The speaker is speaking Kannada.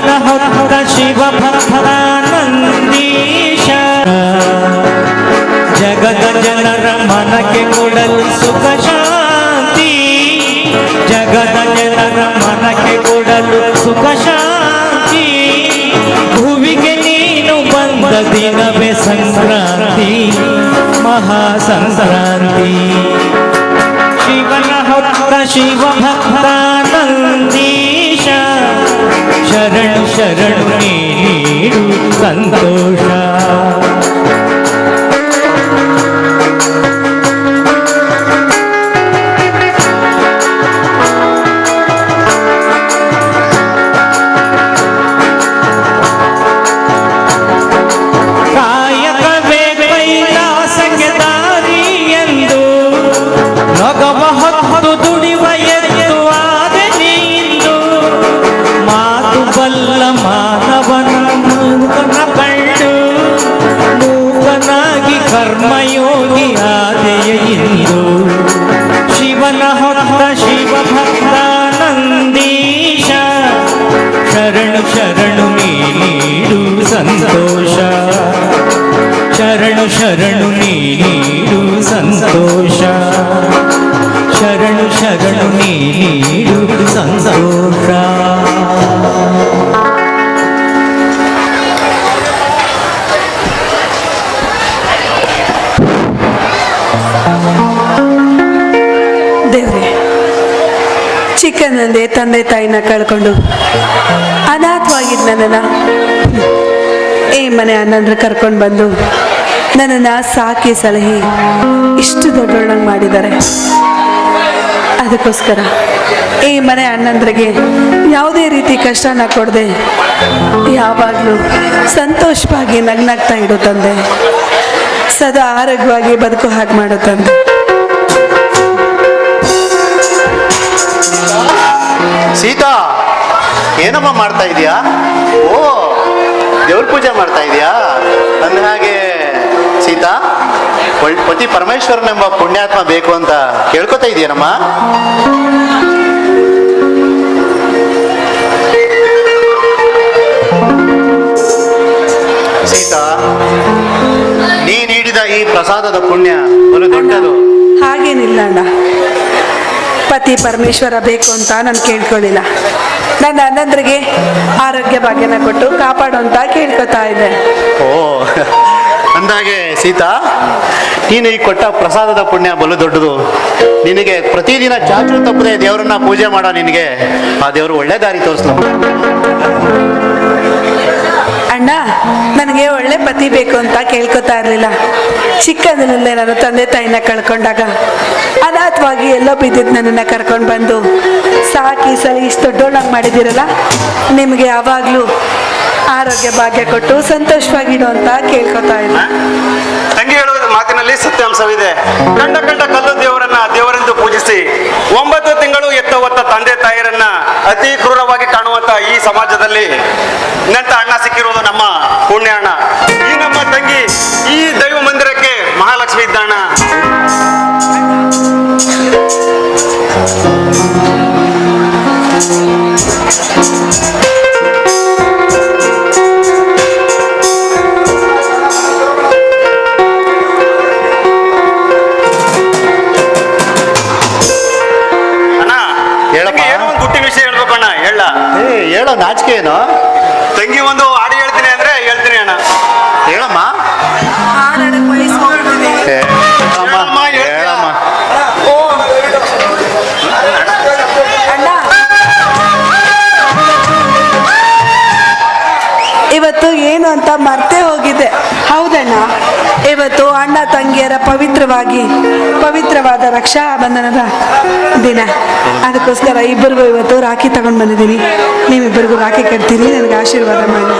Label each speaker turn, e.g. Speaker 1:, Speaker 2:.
Speaker 1: शिव भक्तानंदीश। जगत जनर मन के कुडल सुख शांति। जगत जनर मन के कुडल सुख शांति। ಭೂಮಿಗೆ ನೀನು ಬಂದ ದಿನವೇ ಸಂಕ್ರಾಂತಿ ಮಹಾ ಸಂಕ್ರಾಂತಿ शिव ಹೊತ್ತ ಶರಣು ಶರಣು ನೀಡು ಶರಣು ನೀಡು ಸಂತೋಷ. ಶರಣು ಶರಣು ನೀಡು ಸಂತೋಷ.
Speaker 2: ದೇವ್ರೆ ಚಿಕ್ಕನಂದೆ ತಂದೆ ತಾಯಿನ ಕಳ್ಕೊಂಡು ಅನಾಥವಾಗಿದ್ದ ನನ್ನನ್ನು ಈ ಮನೆ ಅನ್ನಂದ್ರೆ ಕರ್ಕೊಂಡು ಬಂದು ನನ್ನನ್ನು ಸಾಕಿ ಸಲಹೆ. ಇಷ್ಟು ದೊಡ್ಡೊಳ್ಳಂಗೆ ಮಾಡಿದ್ದಾರೆ. ಅದಕ್ಕೋಸ್ಕರ ಈ ಮನೆ ಅಣ್ಣಂದ್ರಿಗೆ ಯಾವುದೇ ರೀತಿ ಕಷ್ಟನ ಕೊಡದೆ, ಯಾವಾಗಲೂ ಸಂತೋಷವಾಗಿ ನಗ್ನಾಗ್ತಾ ಇಡು ತಂದೆ. ಸದಾ ಆರೋಗ್ಯವಾಗಿ ಬದುಕು ಹಾಗೆ ಮಾಡು ತಂದೆ.
Speaker 3: ಸೀತಾ, ಏನಮ್ಮ ಮಾಡ್ತಾ ಇದೀಯಾ? ಓ, ದೇವ್ರ ಪೂಜೆ ಮಾಡ್ತಾ ಇದೀಯಾ? ಅಂದ ಹಾಗೆ ಸೀತಾ ಪತಿ ಪರಮೇಶ್ವರನೆಂಬ ಪುಣ್ಯಾತ್ಮ ಬೇಕು ಅಂತ ಕೇಳ್ಕೊತಾ ಇದೆಯೇನಮ್ಮ ಸೀತಾ ನೀ ನೀಡಿದ ಈ ಪ್ರಸಾದದ ಪುಣ್ಯ ಬಲು ದೊಡ್ಡದು.
Speaker 2: ಹಾಗೇನಿಲ್ಲ ಅಣ್ಣ. ಪತಿ ಪರಮೇಶ್ವರ ಬೇಕು ಅಂತ ನಾನು ಕೇಳ್ಕೊಳ್ಳಿಲ್ಲ ನನ್ನ ಅನ್ನಂದ್ರಿಗೆ ಆರೋಗ್ಯ ಭಾಗ್ಯನ ಕೊಟ್ಟು ಕಾಪಾಡು ಅಂತ ಕೇಳ್ಕೊತಾ ಇದ್ದೆ.
Speaker 3: ಓ ಅಂದಾಗೆ ಸೀತಾ, ನೀನು ಈ ಕೊಟ್ಟ ಪ್ರಸಾದದ ಪುಣ್ಯ ಬಲು ದೊಡ್ಡದು. ನಿನಗೆ ಪ್ರತಿದಿನ ಚಾಚು ತಪ್ಪದೆ ದೇವರನ್ನ ಪೂಜೆ ಮಾಡೋ ನಿನಗೆ. ಆ ದೇವರು ಒಳ್ಳೆ ದಾರಿ ತೋರಿಸ್ಲು.
Speaker 2: ಅಣ್ಣ, ನನಗೆ ಒಳ್ಳೆ ಪತಿ ಬೇಕು ಅಂತ ಕೇಳ್ಕೊತಾ ಇರಲಿಲ್ಲ. ಚಿಕ್ಕಂದಿನಲ್ಲೇ ನಾನು ತಂದೆ ತಾಯಿನ ಕಳ್ಕೊಂಡಾಗ ಅನಾಥವಾಗಿ ಎಲ್ಲೋ ಬಿದ್ದಿದ್ದು ನನ್ನನ್ನು ಕರ್ಕೊಂಡು ಬಂದು, ಸಾಕಿ ಸಲಿ ಇಷ್ಟು ದೊಡ್ಡೋಳಾಗಿ ಮಾಡಿದ್ದೀರಲ್ಲ? ನಿಮಗೆ ಯಾವಾಗಲೂ ಆರೋಗ್ಯ ಭಾಗ್ಯ ಕೊಟ್ಟು ಸಂತೋಷವಾಗಿಡು ಅಂತ ಕೇಳ್ಕೊತಾ ಇದ್ದೀನಿ
Speaker 4: ತಂಗಿ ಹೇಳುವ ಮಾತಿನಲ್ಲಿ ಸತ್ಯಾಂಶವಿದೆ. ಕಂಡ ಕಂಡ ಕಲ್ಲು ದೇವರನ್ನ ದೇವರೆಂದು ಪೂಜಿಸಿ ಒಂಬತ್ತು ತಿಂಗಳು ಎತ್ತ ಹೊತ್ತ ತಂದೆ ತಾಯಿಯರನ್ನ ಅತಿ ಕ್ರೂರವಾಗಿ ಕಾಣುವಂತ ಈ ಸಮಾಜದಲ್ಲಿ. ನೆಂತ ಅಣ್ಣ ಸಿಕ್ಕಿರುವುದು ನಮ್ಮ ಪುಣ್ಯ ಅಣ್ಣ. ಹೇಳೋ
Speaker 3: ನಾಚಿಕೆ ಏನು?
Speaker 4: ತಂಗಿ ಒಂದು ಹಾಡು ಹೇಳ್ತೀನಿ ಅಂದ್ರೆ ಹೇಳ್ತೀನಿ ಅಣ್ಣ.
Speaker 3: ಹೇಳಮ್ಮ.
Speaker 2: ಇವತ್ತು ಏನು ಅಂತ ಮರ್ತೇ ಹೋಗಿದ್ದೆ ಹೌದಣ್ಣ ಇವತ್ತು ಅಣ್ಣ ಪವಿತ್ರವಾಗಿ, ಪವಿತ್ರವಾದ ರಕ್ಷಾ ಬಂಧನದ ದಿನ. ಅದಕ್ಕೋಸ್ಕರ ಇಬ್ಬರಿಗೂ ಇವತ್ತು ರಾಖಿ ತಗೊಂಡು ಬಂದಿದ್ದೀನಿ. ನೀವಿಬ್ಬರಿಗೂ ರಾಖಿ ಕಟ್ತೀನಿ ನನಗೆ ಆಶೀರ್ವಾದ ಮಾಡಿ.